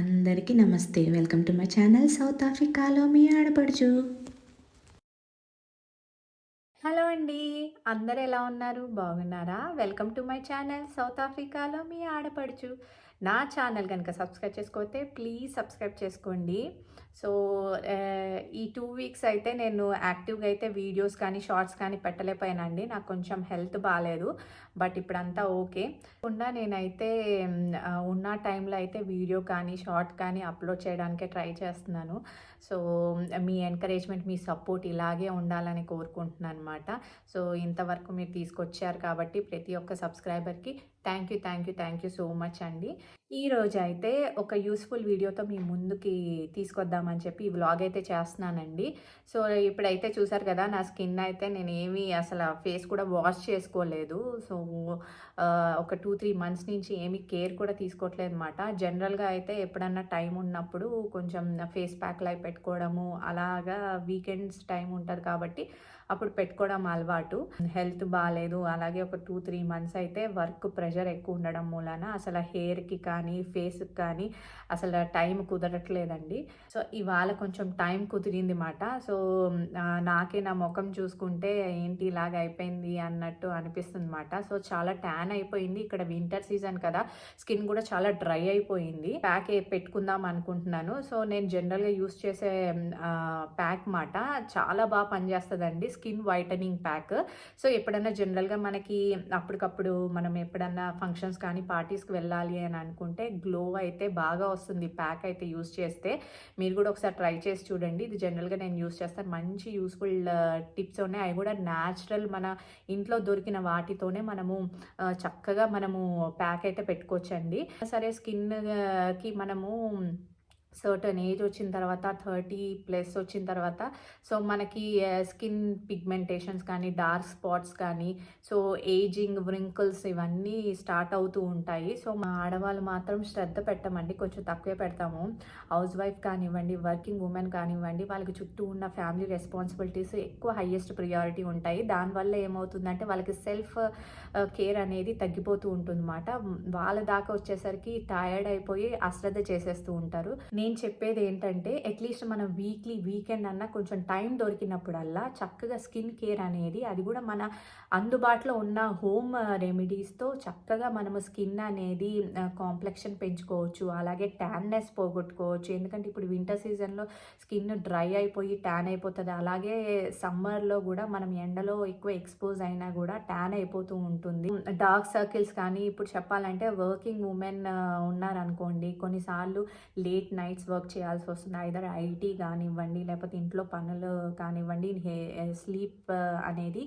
అందరికీ నమస్తే. Welcome to my channel south ఆఫ్రికాలో మీ ఆడపడుచు. హలో అండి. అందరు ఎలా ఉన్నారు? బాగున్నారా? Welcome to my channel south ఆఫ్రికాలో మీ ఆడపడుచు. నా ఛానల్ కనుక సబ్స్క్రైబ్ చేసుకోతే ప్లీజ్ సబ్స్క్రైబ్ చేసుకోండి. సో ఈ టూ వీక్స్ అయితే నేను యాక్టివ్గా అయితే వీడియోస్ కానీ షార్ట్స్ కానీ పెట్టలేకపోయానండి. నాకు కొంచెం హెల్త్ బాగాలేదు బట్ ఇప్పుడంతా ఓకే. కాకుండా నేనైతే ఉన్న టైంలో అయితే వీడియో కానీ షార్ట్ కానీ అప్లోడ్ చేయడానికే ట్రై చేస్తున్నాను. సో మీ ఎంకరేజ్మెంట్ మీ సపోర్ట్ ఇలాగే ఉండాలని కోరుకుంటున్నాను అనమాట సో ఇంతవరకు మీరు తీసుకొచ్చారు కాబట్టి ప్రతి ఒక్క సబ్స్క్రైబర్కి thank you thank you thank you so much అండి. ఈరోజు అయితే ఒక యూస్ఫుల్ వీడియోతో మీ ముందుకి తీసుకొద్దామని చెప్పి ఈ వ్లాగ్ అయితే చేస్తున్నానండి. సో ఇప్పుడైతే చూసారు కదా నా స్కిన్ అయితే నేను ఏమీ అసలు ఫేస్ కూడా వాష్ చేసుకోలేదు. సో ఒక టూ త్రీ మంత్స్ నుంచి ఏమీ కేర్ కూడా తీసుకోవట్లేదు అనమాట జనరల్గా అయితే ఎప్పుడన్నా టైం ఉన్నప్పుడు కొంచెం ఫేస్ ప్యాక్లు అవి పెట్టుకోవడము అలాగా వీకెండ్స్ టైం ఉంటుంది కాబట్టి అప్పుడు పెట్టుకోవడం అలవాటు. హెల్త్ బాగాలేదు అలాగే ఒక టూ త్రీ మంత్స్ అయితే వర్క్ ప్రెషర్ ఎక్కువ ఉండడం మూలన అసలు హెయిర్కి కానీ ఫేస్కి కానీ అసలు టైం కుదరట్లేదండి. సో ఇవాళ కొంచెం టైం కుదిరింది మాట. సో నాకే నా ముఖం చూసుకుంటే ఏంటి ఇలాగ అయిపోయింది అన్నట్టు అనిపిస్తుంది మాట. సో చాలా ట్యాన్ అయిపోయింది. ఇక్కడ వింటర్ సీజన్ కదా స్కిన్ కూడా చాలా డ్రై అయిపోయింది. ప్యాక్ పెట్టుకుందాం అనుకుంటున్నాను. సో నేను జనరల్గా యూస్ చేసే ప్యాక్ మాట చాలా బాగా పనిచేస్తుందండి. Skin whitening pack. సో ఎప్పుడన్నా జనరల్గా మనకి అప్పటికప్పుడు మనం ఎప్పుడన్నా ఫంక్షన్స్ కానీ పార్టీస్కి వెళ్ళాలి అని అనుకుంటే గ్లో అయితే బాగా వస్తుంది ప్యాక్ అయితే యూస్ చేస్తే. మీరు కూడా ఒకసారి ట్రై చేసి చూడండి. ఇది జనరల్గా నేను యూస్ చేస్తాను. మంచి యూస్ఫుల్ టిప్స్ ఉన్నాయి. అవి కూడా న్యాచురల్ మన ఇంట్లో దొరికిన వాటితోనే మనము చక్కగా మనము ప్యాక్ అయితే పెట్టుకోవచ్చండి. సరే స్కిన్కి మనము సర్టన్ ఏజ్ వచ్చిన తర్వాత థర్టీ ప్లస్ వచ్చిన తర్వాత సో మనకి స్కిన్ పిగ్మెంటేషన్స్ కానీ డార్క్ స్పాట్స్ కానీ సో ఏజింగ్ వ్రింకిల్స్ ఇవన్నీ స్టార్ట్ అవుతూ ఉంటాయి. సో మా ఆడవాళ్ళు మాత్రం శ్రద్ధ పెట్టమండి కొంచెం తక్కువే పెడతాము. హౌస్ వైఫ్ కానివ్వండి వర్కింగ్ ఉమెన్ కానివ్వండి వాళ్ళకి చుట్టూ ఉన్న ఫ్యామిలీ రెస్పాన్సిబిలిటీస్ ఎక్కువ హయ్యెస్ట్ ప్రియారిటీ ఉంటాయి. దానివల్ల ఏమవుతుందంటే వాళ్ళకి సెల్ఫ్ కేర్ అనేది తగ్గిపోతూ ఉంటుందన్నమాట. వాళ్ళ దాకా వచ్చేసరికి టయర్డ్ అయిపోయి అశ్రద్ధ చేసేస్తూ ఉంటారు. నేను చెప్పేది ఏంటంటే అట్లీస్ట్ మనం వీక్లీ వీకెండ్ అన్న కొంచెం టైం దొరికినప్పుడల్లా చక్కగా స్కిన్ కేర్ అనేది అది కూడా మన అందుబాటులో ఉన్న హోమ్ రెమెడీస్తో చక్కగా మనము స్కిన్ అనేది కాంప్లెక్షన్ పెంచుకోవచ్చు. అలాగే ట్యాన్నెస్ పోగొట్టుకోవచ్చు. ఎందుకంటే ఇప్పుడు వింటర్ సీజన్లో స్కిన్ డ్రై అయిపోయి ట్యాన్ అయిపోతుంది. అలాగే సమ్మర్లో కూడా మనం ఎండలో ఎక్కువ ఎక్స్పోజ్ అయినా కూడా ట్యాన్ అయిపోతూ ఉంటుంది. డార్క్ సర్కిల్స్ కానీ ఇప్పుడు చెప్పాలంటే వర్కింగ్ ఉమెన్ ఉన్నారనుకోండి కొన్నిసార్లు లేట్ నైట్ నైట్స్ వర్క్ చేయాల్సి వస్తుంది. ఐదర్ ఐటీ కానివ్వండి లేకపోతే ఇంట్లో పనులు కానివ్వండి స్లీప్ అనేది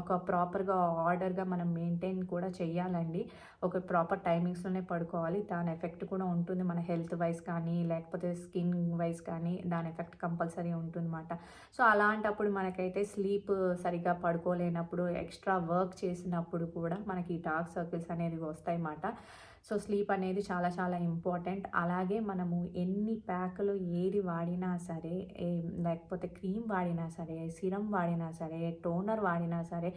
ఒక ప్రాపర్గా ఆర్డర్గా మనం మెయింటైన్ కూడా చేయాలండి ఒక ప్రాపర్ టైమింగ్స్లోనే పడుకోవాలి. దాని ఎఫెక్ట్ కూడా ఉంటుంది మన హెల్త్ వైజ్ కానీ లేకపోతే స్కిన్ వైజ్ కానీ దాని ఎఫెక్ట్ కంపల్సరీ ఉంటుందన్నమాట. సో అలాంటప్పుడు మనకైతే స్లీప్ సరిగా పడుకోలేనప్పుడు ఎక్స్ట్రా వర్క్ చేసినప్పుడు కూడా మనకి డార్క్ సర్కిల్స్ అనేది వస్తాయి అన్నమాట సో స్లీప్ అనేది చాలా చాలా ఇంపార్టెంట్. అలాగే మనము ఎన్ని ప్యాకులు ఏది వాడినా సరే లేకపోతే క్రీమ్ వాడినా సరే సిరం వాడినా సరే టోనర్ వాడినా సరే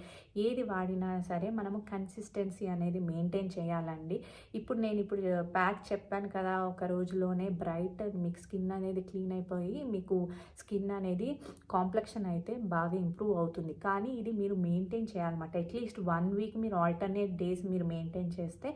ఏది వాడినా సరే మనము కన్సిస్టెన్సీ అనేది మెయింటైన్ చేయాలండి. ఇప్పుడు నేను ఇప్పుడు ప్యాక్ చెప్పాను కదా ఒక రోజులోనే బ్రైట్ మీకు స్కిన్ అనేది క్లీన్ అయిపోయి మీకు స్కిన్ అనేది కాంప్లెక్షన్ అయితే బాగా ఇంప్రూవ్ అవుతుంది. కానీ ఇది మీరు మెయింటైన్ చేయాలన్నమాట. అట్లీస్ట్ వన్ వీక్ మీరు ఆల్టర్నేట్ డేస్ మీరు మెయింటైన్ చేస్తే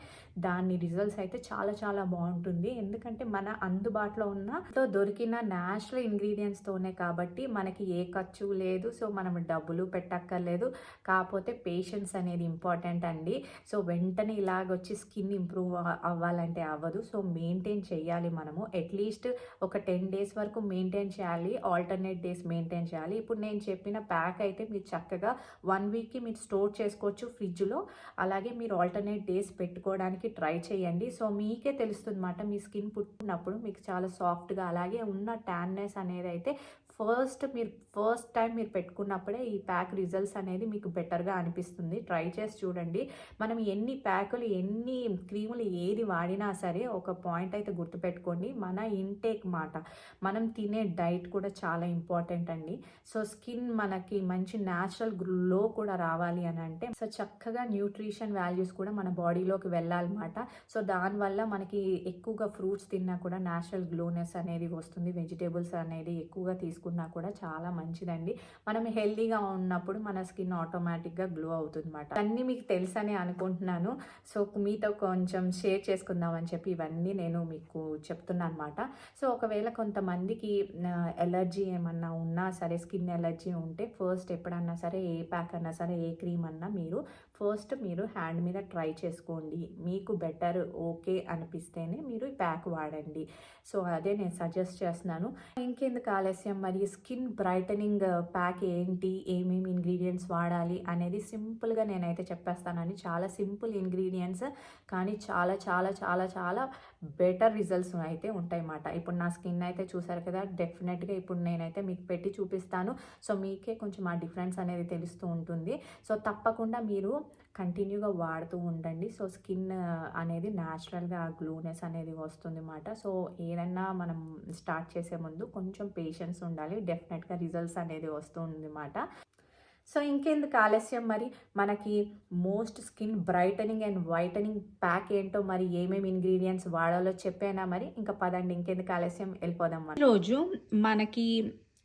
దాన్ని రిజల్ట్స్ అయితే చాలా చాలా బాగుంటుంది. ఎందుకంటే మన అందుబాటులో ఉన్న తో దొరికిన న్యాచురల్ ఇంగ్రీడియంట్స్తోనే కాబట్టి మనకి ఏ ఖర్చు లేదు. సో మనం డబ్బులు పెట్టక్కర్లేదు. కాకపోతే పేషెన్స్ అనేది ఇంపార్టెంట్ అండి. సో వెంటనే ఇలాగొచ్చి స్కిన్ ఇంప్రూవ్ అవ్వాలంటే అవ్వదు. సో మెయింటైన్ చేయాలి మనము. అట్లీస్ట్ ఒక టెన్ డేస్ వరకు మెయింటైన్ చేయాలి. ఆల్టర్నేట్ డేస్ మెయింటైన్ చేయాలి. ఇప్పుడు నేను చెప్పిన ప్యాక్ అయితే మీరు చక్కగా వన్ వీక్కి మీరు స్టోర్ చేసుకోవచ్చు ఫ్రిడ్జ్లో అలాగే మీరు ఆల్టర్నేట్ డేస్ పెట్టుకోవడానికి ట్రై చేయాలి చేయండి. సో మీకే తెలుస్తుంది అన్నమాట మీ స్కిన్ పుట్టినప్పుడు మీకు చాలా సాఫ్ట్గా అలాగే ఉన్న ట్యాన్నెస్ అనేది అయితే ఫస్ట్ మీరు ఫస్ట్ టైం మీరు పెట్టుకున్నప్పుడే ఈ ప్యాక్ రిజల్ట్స్ అనేది మీకు బెటర్గా అనిపిస్తుంది. ట్రై చేసి చూడండి. మనం ఎన్ని ప్యాకులు ఎన్ని క్రీములు ఏది వాడినా సరే ఒక పాయింట్ అయితే గుర్తుపెట్టుకోండి. మన ఇంటేక్ మాట మనం తినే డైట్ కూడా చాలా ఇంపార్టెంట్ అండి. సో స్కిన్ మనకి మంచి న్యాచురల్ గ్లో కూడా రావాలి అని అంటే సో చక్కగా న్యూట్రిషన్ వాల్యూస్ కూడా మన బాడీలోకి వెళ్ళాలన్నమాట. సో దానివల్ల మనకి ఎక్కువగా ఫ్రూట్స్ తిన్నా కూడా న్యాచురల్ గ్లోనెస్ అనేది వస్తుంది. వెజిటేబుల్స్ అనేది ఎక్కువగా తీసుకున్నా కూడా చాలా మంచిదండి. మనం హెల్దీగా ఉన్నప్పుడు మన స్కిన్ ఆటోమేటిక్గా గ్లో అవుతుంది అనమాట అన్నీ మీకు తెలుసని అనుకుంటున్నాను. సో మీతో కొంచెం షేర్ చేసుకుందామని చెప్పి ఇవన్నీ నేను మీకు చెప్తున్నాను అనమాట సో ఒకవేళ కొంతమందికి ఎలర్జీ ఏమన్నా ఉన్నా సరే స్కిన్ ఎలర్జీ ఉంటే ఫస్ట్ ఎప్పుడన్నా సరే ఏ ప్యాక్ అన్నా సరే ఏ క్రీమ్ అన్నా మీరు ఫస్ట్ మీరు హ్యాండ్ మీద ట్రై చేసుకోండి. మీకు బెటర్ ఓకే అనిపిస్తేనే మీరు ఈ ప్యాక్ వాడండి. సో అదే నేను సజెస్ట్ చేస్తున్నాను. ఇంకెందుకు ఆలస్యం? మరి స్కిన్ బ్రైటనింగ్ ప్యాక్ ఏంటి? ఏమేమి ఇంగ్రీడియంట్స్ వాడాలి? అనేది సింపుల్గా నేనైతే చెప్పేస్తానని చాలా సింపుల్ ఇంగ్రీడియంట్స్ కానీ చాలా చాలా చాలా చాలా బెటర్ రిజల్ట్స్ అయితే ఉంటాయి అన్నమాట ఇప్పుడు నా స్కిన్ అయితే చూసారు కదా డెఫినెట్గా ఇప్పుడు నేనైతే మీకు పెట్టి చూపిస్తాను. సో మీకే కొంచెం ఆ డిఫరెన్స్ అనేది తెలుస్తూ ఉంటుంది. సో తప్పకుండా మీరు కంటిన్యూగా వాడుతూ ఉండండి. సో స్కిన్ అనేది న్యాచురల్గా ఆ గ్లూనెస్ అనేది వస్తుంది అన్నమాట సో ఏదన్నా మనం స్టార్ట్ చేసే ముందు కొంచెం పేషెన్స్ ఉండాలి. డెఫినెట్గా రిజల్ట్స్ అనేది వస్తుంది అన్నమాట సో ఇంకెందుకు ఆలస్యం? మరి మనకి most skin brightening and whitening pack ఏంటో మరి ఏమేమి ఇంగ్రీడియంట్స్ వాడాలో చెప్పానా మరి? ఇంకా పదండి ఇంకెందుకు ఆలస్యం? వెళ్ళిపోదాం రోజు మనకి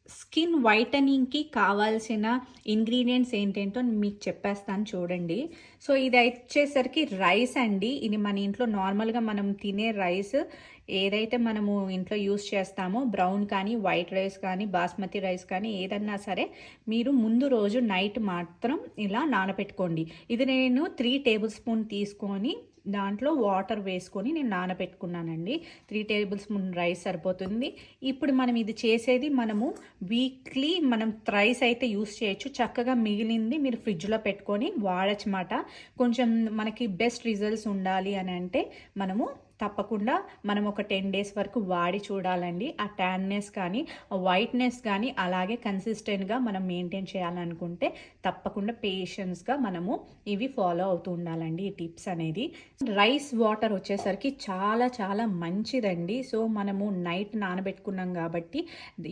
స్కిన్ వైటనింగ్కి కావాల్సిన ఇంగ్రీడియంట్స్ ఏంటేంటో మీకు చెప్పేస్తాను చూడండి. సో ఇది వచ్చేసరికి రైస్ అండి. ఇది మన ఇంట్లో నార్మల్గా మనం తినే రైస్. ఏదైతే మనము ఇంట్లో యూస్ చేస్తామో బ్రౌన్ కానీ వైట్ రైస్ కానీ బాస్మతి రైస్ కానీ ఏదన్నా సరే మీరు ముందు రోజు నైట్ మాత్రం ఇలా నానబెట్టుకోండి ఇది నేను త్రీ టేబుల్ స్పూన్ తీసుకొని దాంట్లో వాటర్ వేసుకొని నేను నానబెట్టుకున్నానండి త్రీ టేబుల్ స్పూన్ రైస్ సరిపోతుంది. ఇప్పుడు మనం ఇది చేసేది మనము వీక్లీ మనం రైస్ అయితే యూస్ చేయొచ్చు. చక్కగా మిగిలింది మీరు ఫ్రిడ్జ్లో పెట్టుకొని వాడచ్చమాట కొంచెం మనకి బెస్ట్ రిజల్ట్స్ ఉండాలి అని అంటే మనము తప్పకుండా మనం ఒక టెన్ డేస్ వరకు వాడి చూడాలండి. ఆ ట్యాన్నెస్ కానీ ఆ వైట్నెస్ కానీ అలాగే కన్సిస్టెంట్గా మనం మెయింటైన్ చేయాలనుకుంటే తప్పకుండా పేషెన్స్గా మనము ఇవి ఫాలో అవుతూ ఉండాలండి ఈ టిప్స్ అనేది. రైస్ వాటర్ వచ్చేసరికి చాలా చాలా మంచిదండి. సో మనము నైట్ నానబెట్టుకున్నాం కాబట్టి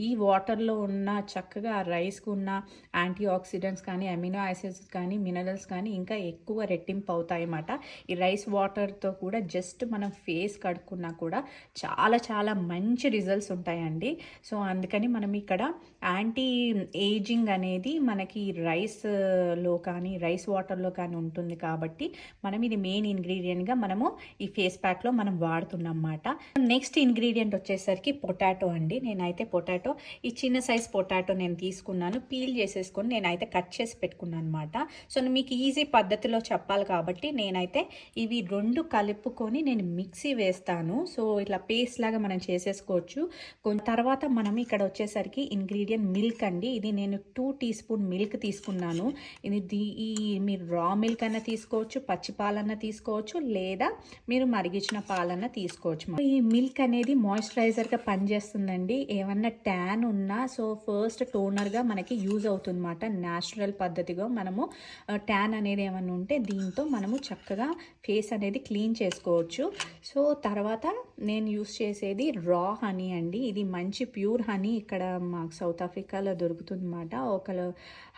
ఈ వాటర్లో ఉన్న చక్కగా రైస్కు ఉన్న యాంటీ ఆక్సిడెంట్స్ కానీ అమినో యాసిడ్స్ కానీ మినరల్స్ కానీ ఇంకా ఎక్కువ రెట్టింపు అవుతాయి అన్నమాట ఈ రైస్ వాటర్తో కూడా జస్ట్ మనం ఫేస్ కడుక్కున్నా కూడా చాలా చాలా మంచి రిజల్ట్స్ ఉంటాయండి. సో అందుకని మనం ఇక్కడ యాంటీ ఏజింగ్ అనేది మనకి రైస్లో uh, కానీ రైస్ వాటర్లో కానీ ఉంటుంది కాబట్టి మనం ఇది మెయిన్ ఇంగ్రీడియంట్గా మనము ఈ ఫేస్ ప్యాక్లో మనం వాడుతున్నాం అన్నమాట నెక్స్ట్ ఇంగ్రీడియంట్ వచ్చేసరికి పొటాటో అండి. నేనైతే పొటాటో ఈ చిన్న సైజ్ పొటాటో నేను తీసుకున్నాను. పీల్ చేసేసుకొని నేనైతే కట్ చేసి పెట్టుకున్నాను అనమాట సో మీకు ఈజీ పద్ధతిలో చెప్పాలి కాబట్టి నేనైతే ఇవి రెండు కలుపుకొని నేను మిక్సీ వేస్తాను. సో ఇట్లా పేస్ట్ లాగా మనం చేసేసుకోవచ్చు. కొంచెం తర్వాత మనం ఇక్కడ వచ్చేసరికి ఇంగ్రీడియంట్ మిల్క్ అండి. ఇది నేను టూ టీ స్పూన్ మిల్క్ తీసుకున్నాను. ఇది ఈ మీరు రా మిల్క్ అన్న తీసుకోవచ్చు పచ్చి పాలన్నా తీసుకోవచ్చు లేదా మీరు మరిగించిన పాలన్న తీసుకోవచ్చు. ఈ మిల్క్ అనేది మాయిశ్చరైజర్గా పనిచేస్తుందండి. ఏమన్నా ట్యాన్ ఉన్నా సో ఫస్ట్ టోనర్గా మనకి యూజ్ అవుతుందన్నమాట. న్యాచురల్ పద్ధతిగా మనము ట్యాన్ అనేది ఏమన్నా ఉంటే దీంతో మనము చక్కగా ఫేస్ అనేది క్లీన్ చేసుకోవచ్చు. సో తర్వాత నేను యూస్ చేసేది రా హనీ అండి. ఇది మంచి ప్యూర్ హనీ ఇక్కడ మాకు సౌత్ ఆఫ్రికాలో దొరుకుతుందన్నమాట. ఒకరు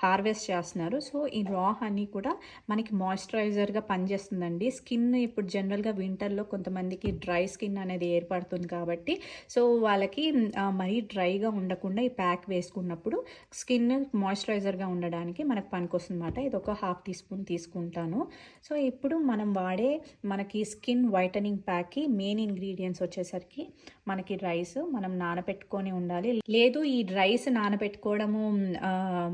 హార్వెస్ట్ చేస్తున్నారు. సో ఈ రా హనీ కూడా మనకి మాయిశ్చరైజర్గా పనిచేస్తుందండి. స్కిన్ ఇప్పుడు జనరల్గా వింటర్లో కొంతమందికి డ్రై స్కిన్ అనేది ఏర్పడుతుంది కాబట్టి సో వాళ్ళకి మరీ డ్రైగా ఉండకుండా ఈ ప్యాక్ వేసుకున్నప్పుడు స్కిన్ మాయిశ్చరైజర్గా ఉండడానికి మనకు పనికొస్తుందన్నమాట. ఇది ఒక హాఫ్ టీ స్పూన్ తీసుకుంటాను. సో ఇప్పుడు మనం వాడే మనకి స్కిన్ వైటనింగ్ ప్యాక్కి మెయిన్ ఇంగ్రీడియంట్స్ వచ్చేసరికి మనకి రైస్ మనం నానబెట్టుకొని ఉండాలి. లేదు ఈ రైస్ నానబెట్టుకోవడము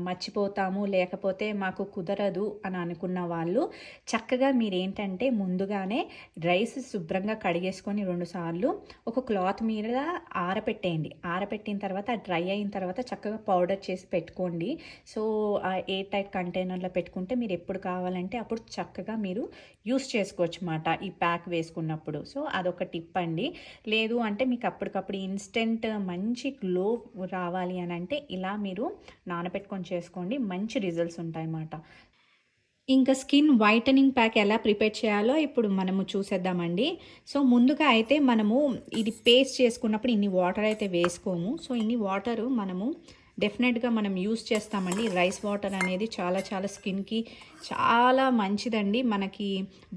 మర్చిపోతాము లేకపోతే మాకు కుదరదు అని అనుకున్న వాళ్ళు చక్కగా మీరేంటంటే ముందుగానే రైస్ శుభ్రంగా కడిగేసుకొని రెండుసార్లు ఒక క్లాత్ మీద ఆరపెట్టేయండి. ఆరపెట్టిన తర్వాత డ్రై అయిన తర్వాత చక్కగా పౌడర్ చేసి పెట్టుకోండి. సో ఎయిర్ టైట్ కంటైనర్లో పెట్టుకుంటే మీరు ఎప్పుడు కావాలంటే అప్పుడు చక్కగా మీరు యూస్ చేసుకోవచ్చు అన్నమాట ఈ ప్యాక్ వేసుకున్నప్పుడు. సో అదొక టిప్ అండి. లేదు అంటే మీకు అప్పటికప్పుడు ఇన్స్టెంట్ మంచి గ్లో రావాలి అని అంటే ఇలా మీరు నానబెట్టుకొని చేసుకోండి. మంచి రిజల్ట్స్ ఉంటాయి అన్నమాట ఇంకా స్కిన్ వైటనింగ్ ప్యాక్ ఎలా ప్రిపేర్ చేయాలో ఇప్పుడు మనము చూసేద్దామండి. సో ముందుగా అయితే మనము ఇది పేస్ట్ చేసుకున్నప్పుడు ఇన్ని వాటర్ అయితే వేసుకోము. సో ఇన్ని వాటర్ మనము డెఫినెట్గా మనం యూస్ చేస్తామండి. రైస్ వాటర్ అనేది చాలా చాలా స్కిన్కి చాలా మంచిదండి. మనకి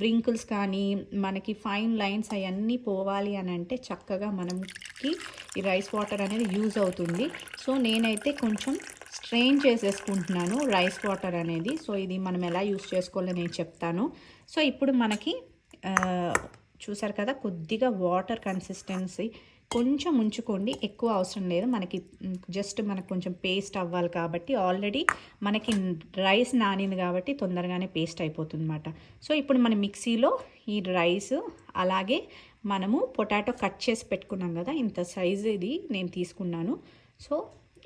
వ్రింకిల్స్ కానీ మనకి ఫైన్ లైన్స్ అవన్నీ పోవాలి అని అంటే చక్కగా మనకి ఈ రైస్ వాటర్ అనేది యూజ్ అవుతుంది. సో నేనైతే కొంచెం స్ట్రెయిన్ చేసేసుకుంటున్నాను రైస్ వాటర్ అనేది. సో ఇది మనం ఎలా యూస్ చేసుకోవాలో నేను చెప్తాను. సో ఇప్పుడు మనకి చూసారు కదా కొద్దిగా వాటర్ కన్సిస్టెన్సీ కొంచెం ఉంచుకోండి. ఎక్కువ అవసరం లేదు. మనకి జస్ట్ మనకు కొంచెం పేస్ట్ అవ్వాలి కాబట్టి ఆల్రెడీ మనకి రైస్ నానింది కాబట్టి తొందరగానే పేస్ట్ అయిపోతుంది అనమాట సో ఇప్పుడు మన మిక్సీలో ఈ రైస్ అలాగే మనము పొటాటో కట్ చేసి పెట్టుకున్నాం కదా ఇంత సైజు ఇది నేను తీసుకున్నాను. సో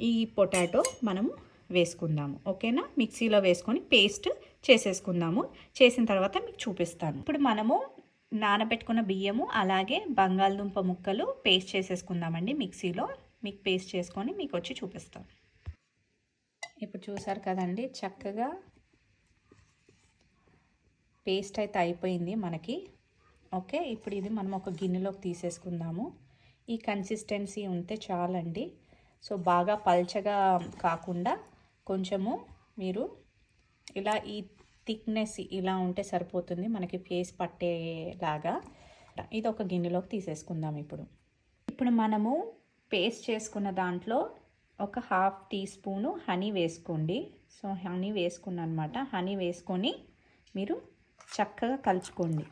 ఈ పొటాటో మనము వేసుకుందాము. ఓకేనా? మిక్సీలో వేసుకొని పేస్ట్ చేసేసుకుందాము. చేసిన తర్వాత మీకు చూపిస్తాను. ఇప్పుడు మనము నానబెట్టుకున్న బియ్యము అలాగే బంగాళదుంప ముక్కలు పేస్ట్ చేసేసుకుందామండి మిక్సీలో. మీకు పేస్ట్ చేసుకొని మీకు వచ్చి చూపిస్తాం. ఇప్పుడు చూసారు కదండి చక్కగా పేస్ట్ అయితే అయిపోయింది మనకి. ఓకే ఇప్పుడు ఇది మనం ఒక గిన్నెలోకి తీసేసుకుందాము. ఈ కన్సిస్టెన్సీ ఉంటే చాలండి. సో బాగా పల్చగా కాకుండా కొంచెము మీరు ఇలా ఈ థిక్నెస్ ఇలా ఉంటే సరిపోతుంది. మనకి ఫేస్ పట్టేలాగా. ఇది ఒక గిన్నెలోకి తీసేసుకుందాం ఇప్పుడు. ఇప్పుడు మనము పేస్ట్ చేసుకున్న దాంట్లో ఒక హాఫ్ టీ స్పూను హనీ వేసుకోండి. సో హనీ వేసుకున్నాను అనమాట హనీ వేసుకొని మీరు చక్కగా కలుచుకోండి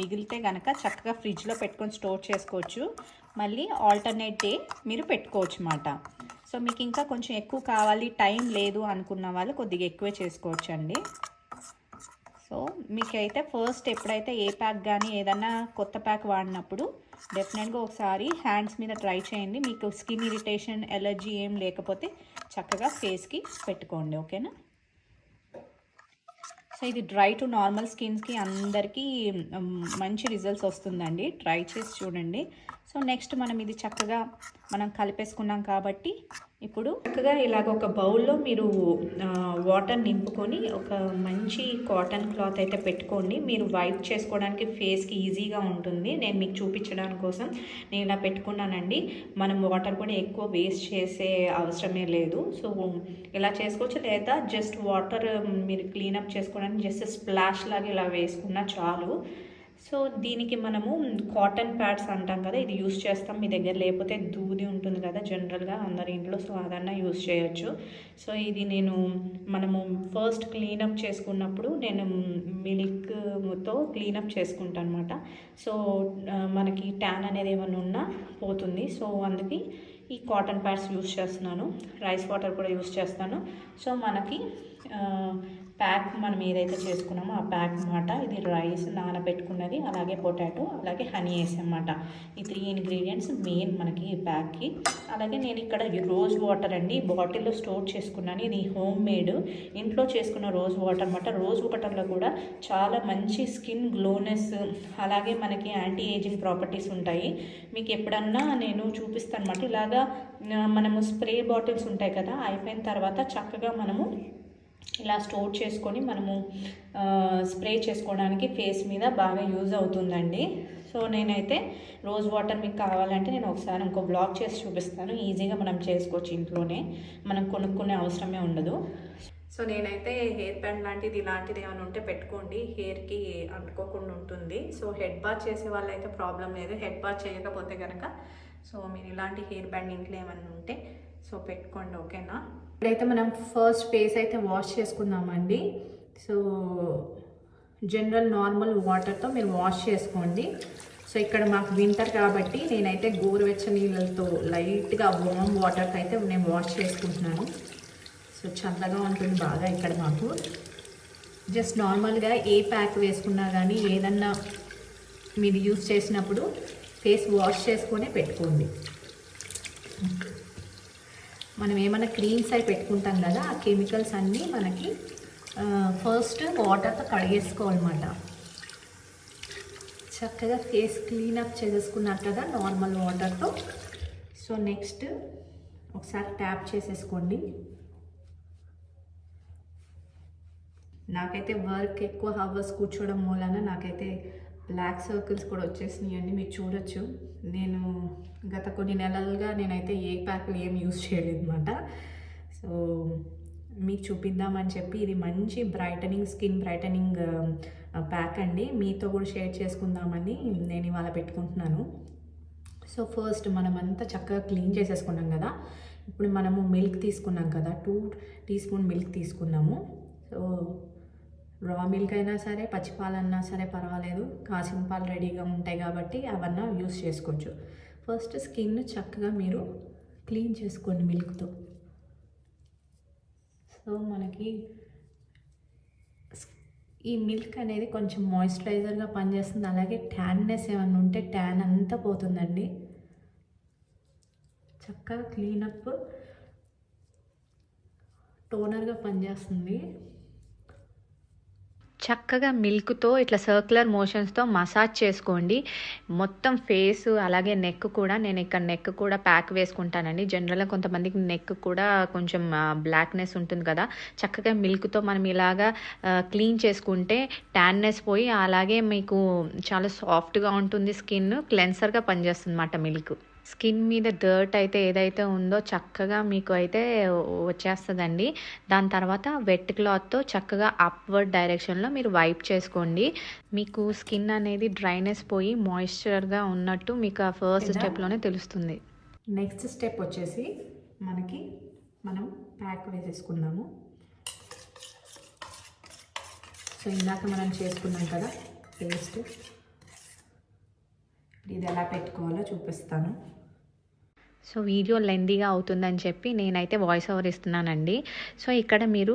మిగిలితే కనుక చక్కగా ఫ్రిడ్జ్లో పెట్టుకొని స్టోర్ చేసుకోవచ్చు. మళ్ళీ ఆల్టర్నేట్ డే మీరు పెట్టుకోవచ్చు అన్నమాట. సో మీకు ఇంకా కొంచెం ఎక్కువ కావాలి టైం లేదు అనుకున్న వాళ్ళు కొద్దిగా ఎక్కువే చేసుకోవచ్చు అండి సో మీకైతే ఫస్ట్ ఎప్పుడైతే ఏ ప్యాక్ కానీ ఏదన్నా కొత్త ప్యాక్ వాడినప్పుడు డెఫినెట్గా ఒకసారి హ్యాండ్స్ మీద ట్రై చేయండి. మీకు స్కిన్ ఇరిటేషన్ ఎలర్జీ ఏం లేకపోతే చక్కగా ఫేస్కి పెట్టుకోండి. ఓకేనా? సో ఇది డ్రై టు నార్మల్ స్కిన్స్కి అందరికీ మంచి రిజల్ట్స్ వస్తుందండి. ట్రై చేసి చూడండి. సో నెక్స్ట్ మనం ఇది చక్కగా మనం కలిపేసుకున్నాం కాబట్టి ఇప్పుడు చక్కగా ఇలాగ ఒక బౌల్లో మీరు వాటర్ నింపుకొని ఒక మంచి కాటన్ క్లాత్ అయితే పెట్టుకోండి. మీరు వైప్ చేసుకోవడానికి ఫేస్కి ఈజీగా ఉంటుంది. నేను మీకు చూపించడానికి కోసం నేను ఇలా పెట్టుకున్నానండి. మనం వాటర్ కూడా ఎక్కువ వేస్ట్ చేసే అవసరమే లేదు. సో ఇలా చేసుకోవచ్చు. లేదా జస్ట్ వాటర్ మీరు క్లీనప్ చేసుకోవడానికి జస్ట్ స్ప్లాష్ లాగా ఇలా వేసుకున్నా చాలు. సో దీనికి మనము కాటన్ ప్యాడ్స్ అంటాం కదా ఇది యూస్ చేస్తాం మీ దగ్గర. లేకపోతే దూది ఉంటుంది కదా జనరల్గా అందరి ఇంట్లో సో అదన్నా యూస్ చేయొచ్చు. సో ఇది నేను మనము ఫస్ట్ క్లీనప్ చేసుకున్నప్పుడు నేను మిల్క్తో క్లీనప్ చేసుకుంటాను అనమాట సో మనకి ట్యాన్ అనేది ఏమైనా ఉన్నా పోతుంది. సో అందుకే ఈ కాటన్ ప్యాడ్స్ యూస్ చేస్తున్నాను. రైస్ వాటర్ కూడా యూస్ చేస్తాను. సో మనకి ప్యాక్ మనం ఏదైతే చేసుకున్నామో ఆ ప్యాక్ అన్నమాట. ఇది రైస్ నానబెట్టుకున్నది అలాగే పొటాటో అలాగే హనీ వేసామన్నమాట ఈ త్రీ ఇంగ్రీడియంట్స్ మెయిన్ మనకి ఈ ప్యాక్కి. అలాగే నేను ఇక్కడ రోజ్ వాటర్ అండి బాటిల్లో స్టోర్ చేసుకున్నాను. ఇది హోమ్ మేడ్ ఇంట్లో చేసుకున్న రోజ్ వాటర్ అనమాట రోజ్ వాటర్లో కూడా చాలా మంచి స్కిన్ గ్లోనెస్ అలాగే మనకి యాంటీ ఏజింగ్ ప్రాపర్టీస్ ఉంటాయి. మీకు ఎప్పుడన్నా నేను చూపిస్తాను అనమాట ఇలాగా మనము స్ప్రే బాటిల్స్ ఉంటాయి కదా అయిపోయిన తర్వాత చక్కగా మనము ఇలా స్టోర్ చేసుకొని మనము స్ప్రే చేసుకోవడానికి ఫేస్ మీద బాగా యూజ్ అవుతుందండి. సో నేనైతే రోజ్ వాటర్ మీకు కావాలంటే నేను ఒకసారి ఇంకో బ్లాగ్ చేసి చూపిస్తాను. ఈజీగా మనం చేసుకోవచ్చు ఇంట్లోనే. మనం కొనుక్కునే అవసరమే ఉండదు. సో నేనైతే హెయిర్ బ్యాండ్ లాంటిది ఇలాంటిది ఏమైనా ఉంటే పెట్టుకోండి. హెయిర్కి అంటుకోకుండా ఉంటుంది. సో హెడ్ బాత్ చేసే వాళ్ళైతే ప్రాబ్లం లేదు. హెడ్ బాత్ చేయకపోతే కనుక సో మీరు ఇలాంటి హెయిర్ బ్యాండ్ ఇంట్లో ఏమైనా ఉంటే సో పెట్టుకోండి ఓకేనా? ఇప్పుడైతే మనం ఫస్ట్ ఫేస్ అయితే వాష్ చేసుకుందామండి. సో జనరల్ నార్మల్ వాటర్తో మీరు వాష్ చేసుకోండి. సో ఇక్కడ మాకు వింటర్ కాబట్టి నేనైతే గోరువెచ్చ నీళ్ళతో లైట్గా వామ్ వాటర్తో అయితే నేను వాష్ చేసుకుంటున్నాను. సో చల్లగా ఉంటుంది బాగా ఇక్కడ మాకు. జస్ట్ నార్మల్గా ఏ ప్యాక్ వేసుకున్నా కానీ ఏదన్నా మీరు యూస్ చేసినప్పుడు ఫేస్ వాష్ చేసుకొని పెట్టుకోండి మనం ఏమైనా క్రీమ్స్ అయి పెట్టుకుంటాం కదా ఆ కెమికల్స్ అన్నీ మనకి ఫస్ట్ వాటర్తో కడిగేసుకోవాలన్నమాట. చక్కగా ఫేస్ క్లీనప్ చేసేసుకున్నారు కదా నార్మల్ వాటర్తో సో నెక్స్ట్ ఒకసారి ట్యాప్ చేసేసుకోండి. నాకైతే వర్క్ ఎక్కువ హవర్స్ కూర్చోవడం మూలన నాకైతే బ్లాక్ సర్కిల్స్ కూడా వచ్చేసినాయండి మీరు చూడొచ్చు. నేను గత కొన్ని నెలలుగా నేనైతే ఏ ప్యాక్లు ఏం యూస్ చేయలేదు అనమాట సో మీకు చూపిద్దామని చెప్పి ఇది మంచి బ్రైటనింగ్ స్కిన్ బ్రైటనింగ్ ప్యాక్ అండి. మీతో కూడా షేర్ చేసుకుందామని నేను ఇవాళ పెట్టుకుంటున్నాను. సో ఫస్ట్ మనమంతా చక్కగా క్లీన్ చేసేసుకున్నాం కదా. ఇప్పుడు మనము మిల్క్ తీసుకున్నాం కదా టూ టీ స్పూన్ మిల్క్ తీసుకున్నాము. సో రా మిల్క్ అయినా సరే పచ్చిపాలన్నా సరే పర్వాలేదు. కాసిన పాలు రెడీగా ఉంటాయి కాబట్టి అవన్నా యూస్ చేసుకోవచ్చు. ఫస్ట్ స్కిన్ చక్కగా మీరు క్లీన్ చేసుకోండి మిల్క్తో సో మనకి ఈ మిల్క్ అనేది కొంచెం మాయిశ్చరైజర్గా పనిచేస్తుంది. అలాగే ట్యాన్నెస్ ఏమైనా ఉంటే ట్యాన్ అంతా పోతుందండి. చక్కగా క్లీనప్ టోనర్గా పనిచేస్తుంది. చక్కగా మిల్క్తో ఇట్లా సర్క్యులర్ మోషన్స్తో మసాజ్ చేసుకోండి. మొత్తం ఫేస్ అలాగే నెక్ కూడా నేను ఇక్కడ నెక్ కూడా ప్యాక్ వేసుకుంటానండి. జనరల్గా కొంతమందికి నెక్ కూడా కొంచెం బ్లాక్నెస్ ఉంటుంది కదా. చక్కగా మిల్క్తో మనం ఇలాగా క్లీన్ చేసుకుంటే ట్యాన్నెస్ పోయి అలాగే మీకు చాలా సాఫ్ట్గా ఉంటుంది స్కిన్ క్లెన్సర్గా పనిచేస్తుంది అన్నమాట మిల్క్. స్కిన్ మీద డర్ట్ అయితే ఏదైతే ఉందో చక్కగా మీకు అయితే వచ్చేస్తుందండి. దాని తర్వాత వెట్ క్లాత్తో చక్కగా అప్వర్డ్ డైరెక్షన్లో మీరు వైప్ చేసుకోండి. మీకు స్కిన్ అనేది డ్రైనెస్ పోయి మాయిశ్చర్గా ఉన్నట్టు మీకు ఆ ఫస్ట్? స్టెప్లోనే తెలుస్తుంది. నెక్స్ట్ స్టెప్ వచ్చేసి మనకి మనం ప్యాక్ వేసేసుకుందాము. సో ఇందాక మనం చేసుకున్నాం కదా పేస్ట్. ఇది ఎలా పెట్టుకోవాలో చూపిస్తాను. సో వీడియో లెందీగా అవుతుందని చెప్పి నేనైతే వాయిస్ ఓవర్ ఇస్తున్నానండి. సో ఇక్కడ మీరు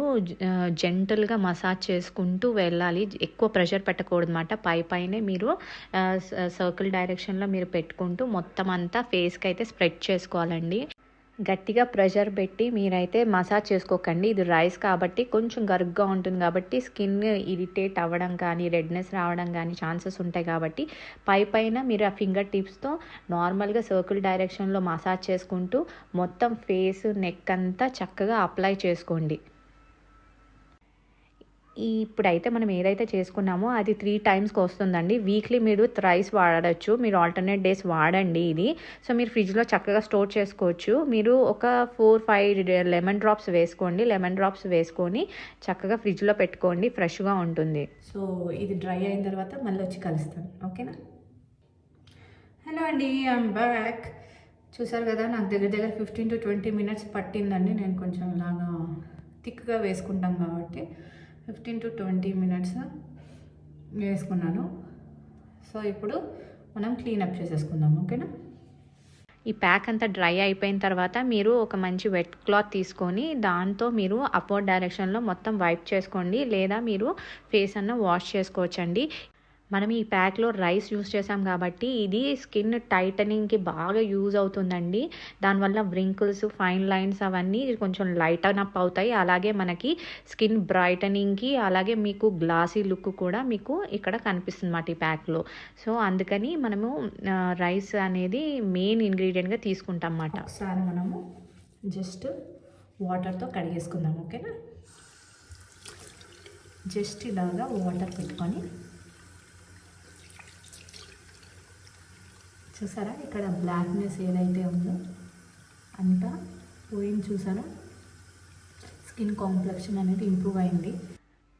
జెంటల్గా మసాజ్ చేసుకుంటూ వెళ్ళాలి. ఎక్కువ ప్రెషర్ పెట్టకూడదు అనమాట పై పైనే మీరు సర్కిల్ డైరెక్షన్లో మీరు పెట్టుకుంటూ మొత్తం అంతా ఫేస్కి అయితే స్ప్రెడ్ చేసుకోవాలండి. గట్టిగా ప్రెషర్ పెట్టి మీరైతే మసాజ్ చేసుకోకండి. ఇది రైస్ కాబట్టి కొంచెం గరుగ్గా ఉంటుంది కాబట్టి స్కిన్ ఇరిటేట్ అవ్వడం కానీ రెడ్నెస్ రావడం కానీ ఛాన్సెస్ ఉంటాయి కాబట్టి పై పైన మీరు ఆ ఫింగర్ టిప్స్తో నార్మల్గా సర్కిల్ డైరెక్షన్లో మసాజ్ చేసుకుంటూ మొత్తం ఫేస్ నెక్ అంతా చక్కగా అప్లై చేసుకోండి. ఇప్పుడైతే మనం ఏదైతే చేసుకున్నామో అది త్రీ టైమ్స్కి వస్తుందండి. వీక్లీ మీరు థ్రైస్ వాడచ్చు. మీరు ఆల్టర్నేట్ డేస్ వాడండి ఇది. సో మీరు ఫ్రిడ్జ్లో చక్కగా స్టోర్ చేసుకోవచ్చు. మీరు ఒక ఫోర్ ఫైవ్ లెమన్ డ్రాప్స్ వేసుకోండి. లెమన్ డ్రాప్స్ వేసుకొని చక్కగా ఫ్రిడ్జ్లో పెట్టుకోండి. ఫ్రెష్గా ఉంటుంది. సో ఇది డ్రై అయిన తర్వాత మళ్ళీ వచ్చి కలుస్తాను. ఓకేనా? హలో అండి ఐమ్ బ్యాక్ చూసారు కదా నాకు దగ్గర దగ్గర ఫిఫ్టీన్ టు ట్వంటీ మినిట్స్ పట్టిందండి. నేను కొంచెం ఇలాగా థిక్గా వేసుకుంటాం కాబట్టి. ఫిఫ్టీన్ టు ట్వంటీ మినిట్స్ వేసుకున్నాను. సో ఇప్పుడు మనం క్లీన్ అప్ చేసేసుకుందాం ఓకేనా? ఈ ప్యాక్ అంతా డ్రై అయిపోయిన తర్వాత మీరు ఒక మంచి వెట్ క్లాత్ తీసుకొని దాంతో మీరు అప్వర్డ్ డైరెక్షన్లో మొత్తం వైప్ చేసుకోండి. లేదా మీరు ఫేస్ అన్న వాష్ చేసుకోవచ్చండి. మనం ఈ ప్యాక్లో రైస్ యూస్ చేసాం కాబట్టి ఇది స్కిన్ టైటనింగ్కి బాగా యూజ్ అవుతుందండి. దానివల్ల వ్రింకిల్స్ ఫైన్ లైన్స్ అవన్నీ కొంచెం లైటన్ అప్ అవుతాయి. అలాగే మనకి స్కిన్ బ్రైటనింగ్కి అలాగే మీకు గ్లాసీ లుక్ కూడా మీకు ఇక్కడ కనిపిస్తుంది అన్నమాట ఈ ప్యాక్లో. సో అందుకని మనము రైస్ అనేది మెయిన్ ఇంగ్రీడియంట్గా తీసుకుంటాం అన్నమాట ఒకసారి మనము జస్ట్ వాటర్తో కడిగేసుకుందాం ఓకేనా? జస్ట్ ఇలాగా వాటర్ పెట్టుకొని చూసారా? ఇక్కడ బ్లాక్నెస్ ఏదైతే ఉందో అంతా పోయింది చూసారా? స్కిన్ కాంప్లెక్షన్ అనేది ఇంప్రూవ్ అయింది.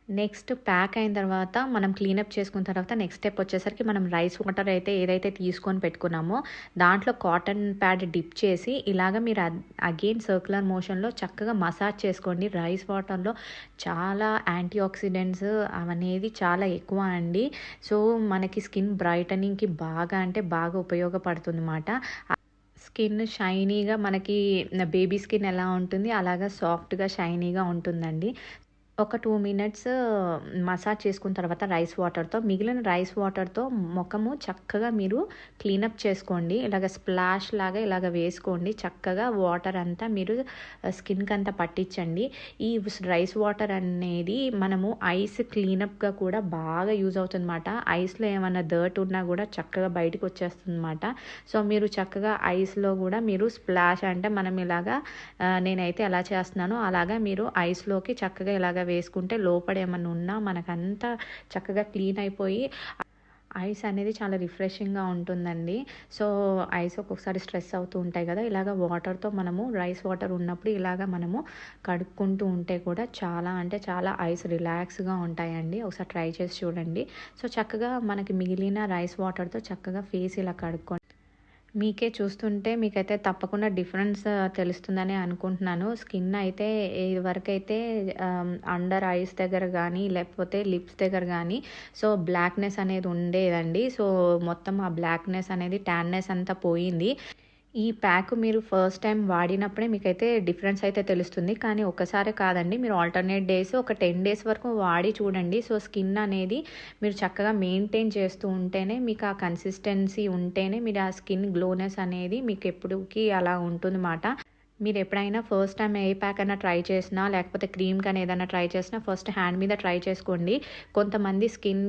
నెక్స్ట్ ప్యాక్ అయిన తర్వాత మనం క్లీనప్ చేసుకున్న తర్వాత నెక్స్ట్ స్టెప్ వచ్చేసరికి మనం రైస్ వాటర్ అయితే ఏదైతే తీసుకొని పెట్టుకున్నామో దాంట్లో కాటన్ ప్యాడ్ డిప్ చేసి ఇలాగ మీరు అగైన్ సర్క్యులర్ మోషన్లో చక్కగా మసాజ్ చేసుకోండి. రైస్ వాటర్లో చాలా యాంటీ ఆక్సిడెంట్స్ అవనేది చాలా ఎక్కువ అండి. సో మనకి స్కిన్ బ్రైటనింగ్కి బాగా అంటే బాగా ఉపయోగపడుతుంది అన్నమాట స్కిన్ షైనీగా మనకి బేబీ స్కిన్ ఎలా ఉంటుంది అలాగా సాఫ్ట్గా షైనీగా ఉంటుందండి. ఒక టూ మినిట్స్ మసాజ్ చేసుకున్న తర్వాత రైస్ వాటర్తో మిగిలిన రైస్ వాటర్తో ముఖము చక్కగా మీరు క్లీనప్ చేసుకోండి. ఇలాగ స్ప్లాష్ లాగా ఇలాగ వేసుకోండి. చక్కగా వాటర్ అంతా మీరు స్కిన్కి అంతా పట్టించండి. ఈ రైస్ వాటర్ అనేది మనము ఐస్ క్లీనప్గా కూడా బాగా యూజ్ అవుతుందన్నమాట. ఐస్లో ఏమైనా దర్ట్ ఉన్నా కూడా చక్కగా బయటకు వచ్చేస్తుందన్నమాట. సో మీరు చక్కగా ఐస్లో కూడా మీరు స్ప్లాష్ అంటే మనం ఇలాగా నేనైతే ఎలా చేస్తున్నానో అలాగా మీరు ఐస్లోకి చక్కగా ఇలాగ వేసుకుంటే లోపల ఏమన్నా ఉన్నా మనకంతా చక్కగా క్లీన్ అయిపోయి ఐస్ అనేది చాలా రిఫ్రెషింగ్గా ఉంటుందండి. సో ఐస్ ఒక్కొక్కసారి స్ట్రెస్ అవుతూ ఉంటాయి కదా ఇలాగ వాటర్తో మనము రైస్ వాటర్ ఉన్నప్పుడు ఇలాగ మనము కడుక్కుంటూ ఉంటే కూడా చాలా అంటే చాలా ఐస్ రిలాక్స్గా ఉంటాయండి. ఒకసారి ట్రై చేసి చూడండి. సో చక్కగా మనకి మిగిలిన రైస్ వాటర్తో చక్కగా ఫేస్ ఇలా కడుక్కోండి మీకే చూస్తుంటే మీకైతే తప్పకుండా డిఫరెన్స్ తెలుస్తుందని అనుకుంటున్నాను. స్కిన్ అయితే ఇదివరకైతే అండర్ ఐస్ దగ్గర కానీ లేకపోతే లిప్స్ దగ్గర కానీ సో బ్లాక్నెస్ అనేది ఉండేదండి. సో మొత్తం ఆ బ్లాక్నెస్ అనేది ట్యాన్నెస్ అంతా పోయింది. ఈ ప్యాక్ మీరు ఫస్ట్ టైం వాడినప్పుడే మీకైతే డిఫరెన్స్ అయితే తెలుస్తుంది. కానీ ఒకసారి కాదండి మీరు ఆల్టర్నేట్ డేస్ ఒక టెన్ డేస్ వరకు వాడి చూడండి. సో స్కిన్ అనేది మీరు చక్కగా మెయింటైన్ చేస్తూ ఉంటేనే మీకు ఆ కన్సిస్టెన్సీ ఉంటేనే మీరు ఆ స్కిన్ గ్లోనెస్ అనేది మీకు ఎప్పటికీ అలా ఉంటుందన్నమాట. మీరు ఎప్పుడైనా ఫస్ట్ టైం ఏ ప్యాక్ అయినా ట్రై చేసినా లేకపోతే క్రీమ్ కానీ ఏదైనా ట్రై చేసినా ఫస్ట్ హ్యాండ్ మీద ట్రై చేసుకోండి. కొంతమంది స్కిన్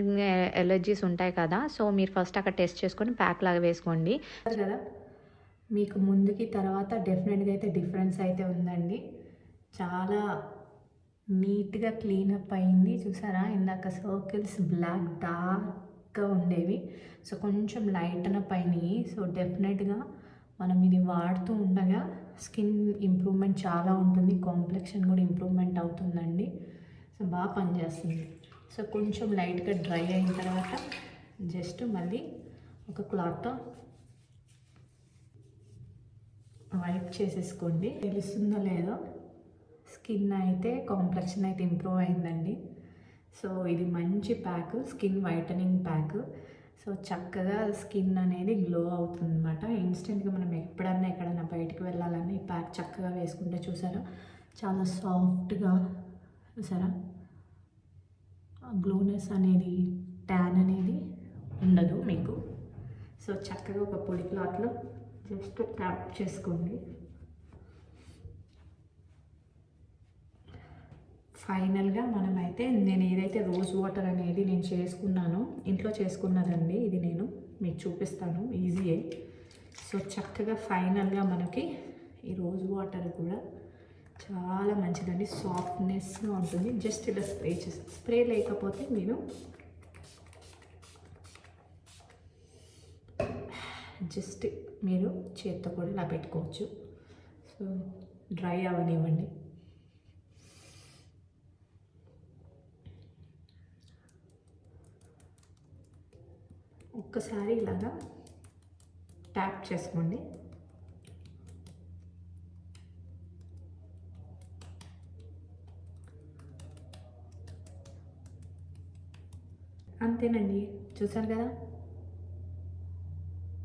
ఎలర్జీస్ ఉంటాయి కదా సో మీరు ఫస్ట్ అక్కడ టెస్ట్ చేసుకొని ప్యాక్ లాగా వేసుకోండి. మీకు ముందుకి తర్వాత డెఫినెట్గా అయితే డిఫరెన్స్ అయితే ఉందండి. చాలా నీట్గా క్లీనప్ అయింది. చూసారా? ఇందాక సర్కిల్స్ బ్లాక్ డార్క్గా ఉండేవి. సో కొంచెం లైట్ అప్ అయినాయి. సో డెఫినెట్గా మనం ఇది వాడుతూ ఉండగా స్కిన్ ఇంప్రూవ్మెంట్ చాలా ఉంటుంది. కాంప్లెక్షన్ కూడా ఇంప్రూవ్మెంట్ అవుతుందండి. సో బాగా పనిచేస్తుంది. సో కొంచెం లైట్గా డ్రై అయిన తర్వాత జస్ట్ మళ్ళీ ఒక క్లాత్తో వైప్ చేసేసుకోండి. తెలుస్తుందో లేదో? స్కిన్ అయితే కాంప్లెక్షన్ అయితే ఇంప్రూవ్ అయిందండి. సో ఇది మంచి pack skin whitening pack. So చక్కగా స్కిన్ అనేది గ్లో అవుతుంది అనమాట ఇన్స్టెంట్గా మనం ఎప్పుడన్నా ఎక్కడైనా బయటకు వెళ్ళాలని ఈ ప్యాక్ చక్కగా వేసుకుంటే చూసారా? చాలా సాఫ్ట్గా చూసారా? గ్లోనెస్ అనేది ట్యాన్ అనేది ఉండదు మీకు. సో చక్కగా ఒక పొడి క్లాత్లో జస్ట్ ట్యాప్ చేసుకోండి. ఫైనల్గా మనమైతే నేను ఏదైతే రోజ్ వాటర్ అనేది నేను చేసుకున్నానో ఇంట్లో చేసుకున్నదండి ఇది నేను మీకు చూపిస్తాను ఈజీయే సో చక్కగా ఫైనల్గా మనకి ఈ రోజ్ వాటర్ కూడా చాలా మంచిదండి. సాఫ్ట్నెస్గా ఉంటుంది. జస్ట్ ఇలా స్ప్రే చేసి స్ప్రే లేకపోతే నేను జస్ట్ మీరు చేత్తో కూడా ఇలా పెట్టుకోవచ్చు. సో డ్రై అవనివ్వండి. ఒక్కసారి ఇలాగా ట్యాప్ చేసుకోండి. అంతేనండి. చూసారు కదా?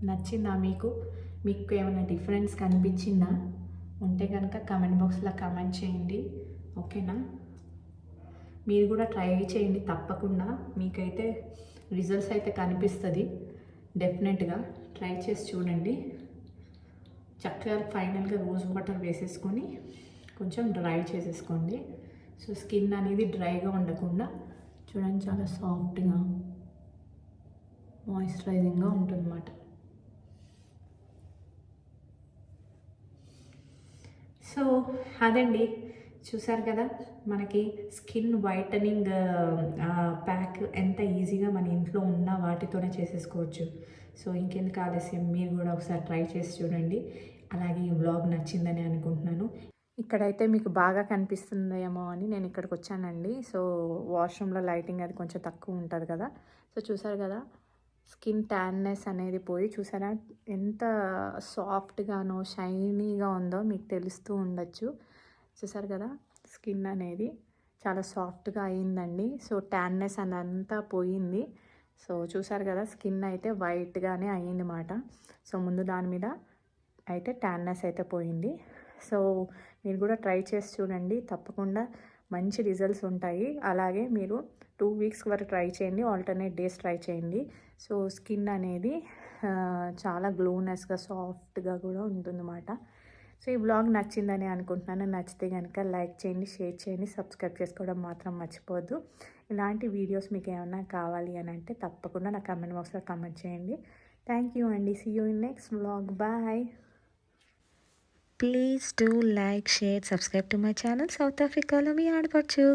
నచ్చిందా మీకు? మీకు ఏమైనా డిఫరెన్స్ కనిపించిందా? ఉంటే కనుక కమెంట్ బాక్స్లో కమెంట్ చేయండి. ఓకేనా? మీరు కూడా ట్రై చేయండి తప్పకుండా. మీకైతే రిజల్ట్స్ అయితే కనిపిస్తుంది. డెఫినెట్గా ట్రై చేసి చూడండి. చక్కగా ఫైనల్గా రోజ్ వాటర్ వేసేసుకొని కొంచెం డ్రై చేసేసుకోండి. సో స్కిన్ అనేది డ్రైగా ఉండకుండా చూడండి చాలా సాఫ్ట్గా మాయిశ్చరైజింగ్గా ఉంటుందన్నమాట. సో అదండి. చూసారు కదా మనకి స్కిన్ వైటనింగ్ ప్యాక్ ఎంత ఈజీగా మన ఇంట్లో ఉన్న వాటితోనే చేసేసుకోవచ్చు. సో ఇంకెందుకు ఆలస్యం మీరు కూడా ఒకసారి ట్రై చేసి చూడండి. అలాగే ఈ వ్లాగ్ నచ్చిందని అనుకుంటున్నాను. ఇక్కడైతే మీకు బాగా కనిపిస్తుందేమో అని నేను ఇక్కడికి వచ్చానండి. సో వాష్రూమ్లో లైటింగ్ అది కొంచెం తక్కువ ఉంటుంది కదా. సో చూసారు కదా స్కిన్ ట్యాన్నెస్ అనేది పోయి చూసారా? ఎంత సాఫ్ట్గానో షైనీగా ఉందో మీకు తెలుస్తూ ఉండొచ్చు. చూసారు కదా? స్కిన్ అనేది చాలా సాఫ్ట్గా అయిందండి. సో ట్యాన్నెస్ అదంతా పోయింది. సో చూసారు కదా? స్కిన్ అయితే వైట్గానే అయ్యిందన్నమాట సో ముందు దాని మీద అయితే ట్యాన్నెస్ అయితే పోయింది. సో మీరు కూడా ట్రై చేసి చూడండి. తప్పకుండా మంచి రిజల్ట్స్ ఉంటాయి. అలాగే మీరు టూ వీక్స్ వరకు ట్రై చేయండి ఆల్టర్నేట్ డేస్ ట్రై చేయండి. సో స్కిన్ అనేది చాలా గ్లోనెస్గా సాఫ్ట్గా కూడా ఉంటుందన్నమాట. సో ఈ బ్లాగ్ నచ్చిందని అనుకుంటున్నాను. నచ్చితే కనుక లైక్ చేయండి షేర్ చేయండి సబ్స్క్రైబ్ చేసుకోవడం మాత్రం మర్చిపోవద్దు. ఇలాంటి వీడియోస్ మీకు ఏమైనా కావాలి అని అంటే తప్పకుండా నా కమెంట్ బాక్స్లో కమెంట్ చేయండి. థ్యాంక్ యూ అండి. See you in next blog bye please do like share subscribe to my channel South ఆఫ్రికాలో మీ ఆడపడుచు